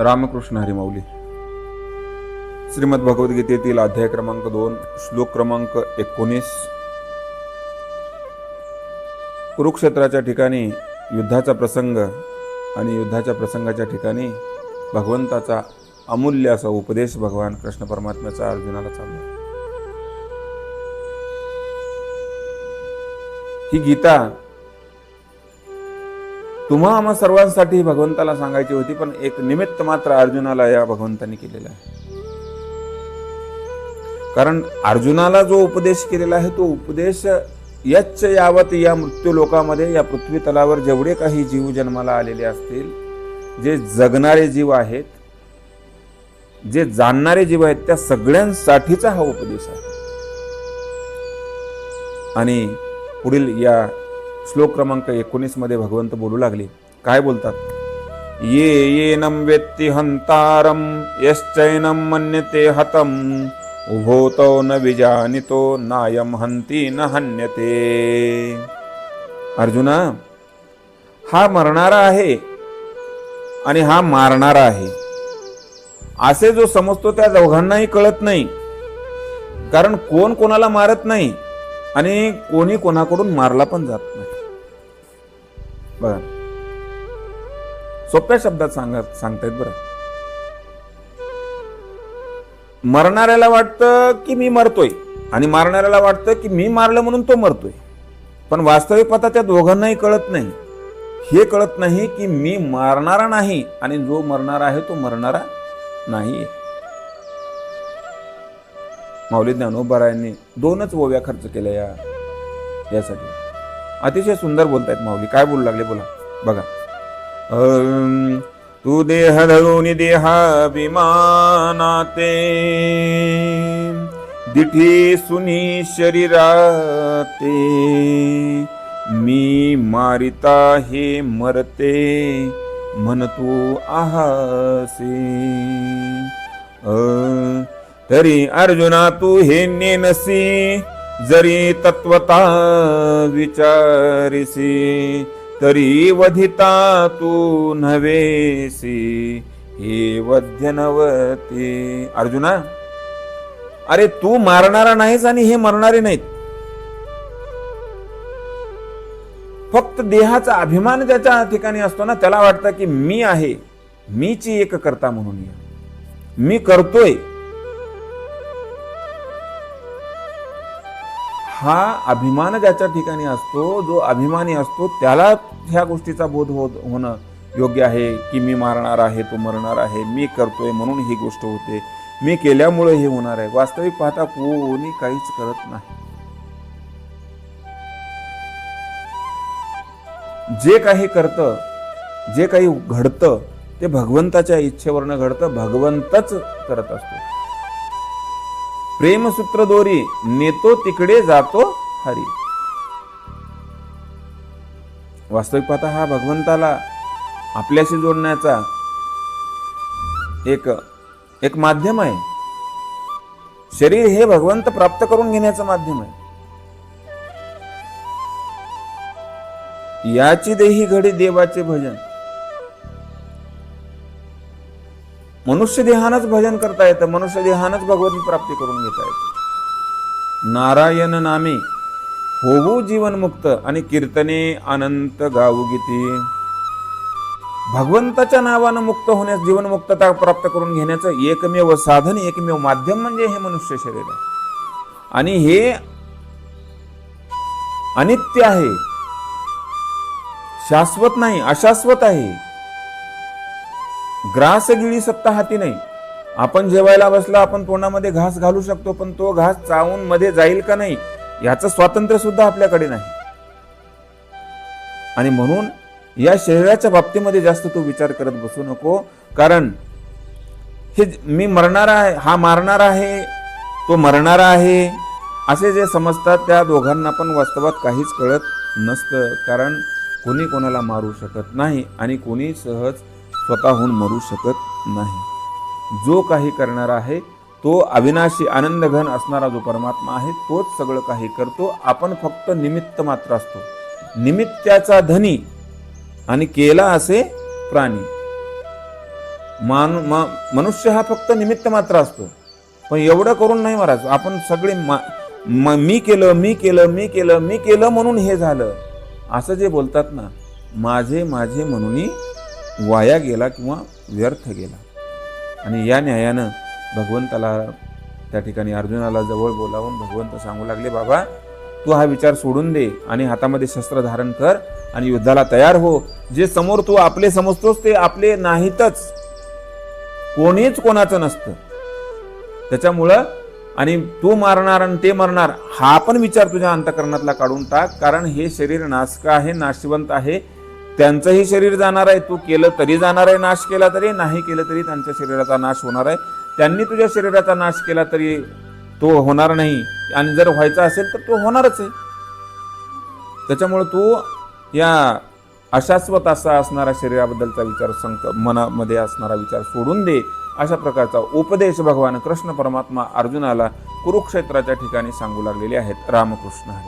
रामकृष्ण हरिमौली. श्रीमद भगवद्गीतेतील अध्याय क्रमांक दोन श्लोक क्रमांक एकोणीस. कुरुक्षेत्राच्या ठिकाणी युद्धाचा प्रसंग आणि युद्धाच्या प्रसंगाच्या ठिकाणी भगवंताचा अमूल्य असा उपदेश भगवान कृष्ण परमात्म्याचा अर्जुनाला चालला. ही गीता तुम्हा आम्हा सर्वांसाठी भगवंताला सांगायची होती पण एक निमित्त मात्र अर्जुनाला या भगवंताने केलेला आहे. कारण अर्जुनाला जो उपदेश केलेला आहे तो उपदेश यच्च यावत या मृत्यू लोकामध्ये या पृथ्वी तलावर जेवढे काही जीव जन्माला आलेले असतील जे जगणारे जीव आहेत जे जाणणारे जीव आहेत त्या सगळ्यांसाठीचा हा उपदेश आहे. आणि पुढील या श्लोक क्रमांक एकोणीसमध्ये भगवंत बोलू लागले. काय बोलतात? ये येनम वेत्ती हंतारम यश्चैनम मन्यते हतम उभोतो न विजानितो नायम हंती न हन्यते. अर्जुना हा मरणारा आहे आणि हा मारणारा आहे. असे जो समजतो त्या दोघांनाही कळत नाही. कारण कोण कोणाला मारत नाही आणि कोणी कोणाकडून मारला पण जात नाही. बघा. सोप्या शब्दात सांगत सांगतायत बरं. मरणाऱ्याला वाटतं की मी मरतोय आणि मारणाऱ्याला वाटतं की मी मारलं म्हणून तो मरतोय. पण वास्तविक पता त्या दोघांनाही कळत नाही. हे कळत नाही की मी मारणारा नाही आणि जो मरणारा आहे तो मरणारा नाही माऊली ज्ञानोबरायांनी दोनच ओव्या खर्च केल्या या यासाठी. अतिशय सुंदर बोलतायत माऊली. काय बोलू लागले? बोला. बघा. अं, तू देह धरून देहाभिमानाते दिठी सुनी शरीराते. मी मारिता हे मरते. म्हण तू आहासे. अं, तरी अर्जुना तू हे नेनसी. जरी तत्वता विचारिसी तरी वधिता तू नव्हेसी. हे वध्यनवती अर्जुना अरे तू मारणारा नाहीस आणि हे मरणारे नाहीत. फक्त देहाचा अभिमान त्याच्या ठिकाणी असतो ना त्याला वाटतं की मी आहे. मीची एक करता म्हणून या. मी करतोय. हा अभिमान ज्याच्या ठिकाणी असतो जो अभिमानी असतो त्याला ह्या गोष्टीचा बोध होत होणं योग्य आहे की मी मारणार आहे तो मरणार आहे मी करतोय म्हणून ही गोष्ट होते. मी केल्यामुळे हे होणार आहे. वास्तविक पाहता कोणी काहीच करत नाही. जे काही करतं जे काही घडतं ते भगवंताच्या इच्छेवरनं घडतं भगवंतच करत असतो. प्रेमसूत्र दोरी नेतो तिकडे जातो हरी. वास्तविक पाहता हा भगवंताला आपल्याशी जोडण्याचा एक एक माध्यम आहे. शरीर हे भगवंत प्राप्त करून घेण्याचं माध्यम आहे. याची देही घडी देवाचे भजन. मनुष्य देहानच भजन करता येतं मनुष्य देहानच भगवती प्राप्ती करून घेता येते. नारायण नामे होवू जीवन मुक्त आणि कीर्तने अनंत गाऊ गीती. भगवंताच्या नावानं मुक्त होण्यास जीवनमुक्तता प्राप्त करून घेण्याचं एकमेव साधन एकमेव माध्यम म्हणजे हे मनुष्य शरीर आहे. आणि हे अनित्य आहे. शाश्वत नाही अशाश्वत आहे. ग्रास गिळी सत्ता हाती नाही. आपण जेवायला बसला आपण तोंडामध्ये घास घालू शकतो पण तो घास चावून मध्ये जाईल का नाही याचं स्वातंत्र्य सुद्धा आपल्याकडे नाही. आणि म्हणून या शरीराच्या बाबतीमध्ये जास्त तू विचार करत बसू नको कारण हे मी मरणारा आहे हा मारणार आहे तो मरणारा आहे असे जे समजतात त्या दोघांना पण वास्तवात काहीच कळत नसतं कारण कोणी कोणाला मारू शकत नाही आणि कोणी सहज स्वतःहून मरू शकत नाही. जो काही करणारा आहे तो अविनाशी आनंदघन असणारा जो परमात्मा आहे तोच सगळं काही करतो. आपण फक्त निमित्त मात्र असतो. निमित्ताचा धनी आणि केला असे प्राणी. मान म- मनुष्य हा फक्त निमित्त मात्र असतो. पण एवढं करून नाही महाराज आपण सगळे मा- म- मी केलं मी केलं मी केलं मी केलं म्हणून हे झालं. असं जे बोलतात ना माझे माझे म्हणून वाया गेला किंवा व्यर्थ गेला. आणि या न्यायानं भगवंताला त्या ठिकाणी अर्जुनाला जवळ बोलावून भगवंत सांगू लागले बाबा तू हा विचार सोडून दे आणि हातामध्ये शस्त्र धारण कर आणि युद्धाला तयार हो. जे समोर तू आपले समजतोस ते आपले नाहीतच. कोणीच कोणाचं नसतं. त्याच्यामुळं आणि तू मारणार आणि ते मरणार हा पण विचार तुझ्या अंतकरणातला काढून टाक कारण हे शरीर नाशक आहे नाशवंत आहे. त्यांचंही शरीर जाणार आहे. तू केलं तरी जाणार आहे. नाश केला तरी नाही केलं तरी त्यांच्या शरीराचा नाश होणार आहे. त्यांनी तुझ्या शरीराचा नाश केला तरी तो होणार नाही. आणि जर व्हायचा असेल तर तो होणारच आहे. त्याच्यामुळे तू या अशाश्वत असा असणारा शरीराबद्दलचा विचार संक मनामध्ये असणारा विचार सोडून दे. अशा प्रकारचा उपदेश भगवान कृष्ण परमात्मा अर्जुनाला कुरुक्षेत्राच्या ठिकाणी सांगू लागलेले आहेत. रामकृष्ण हरी.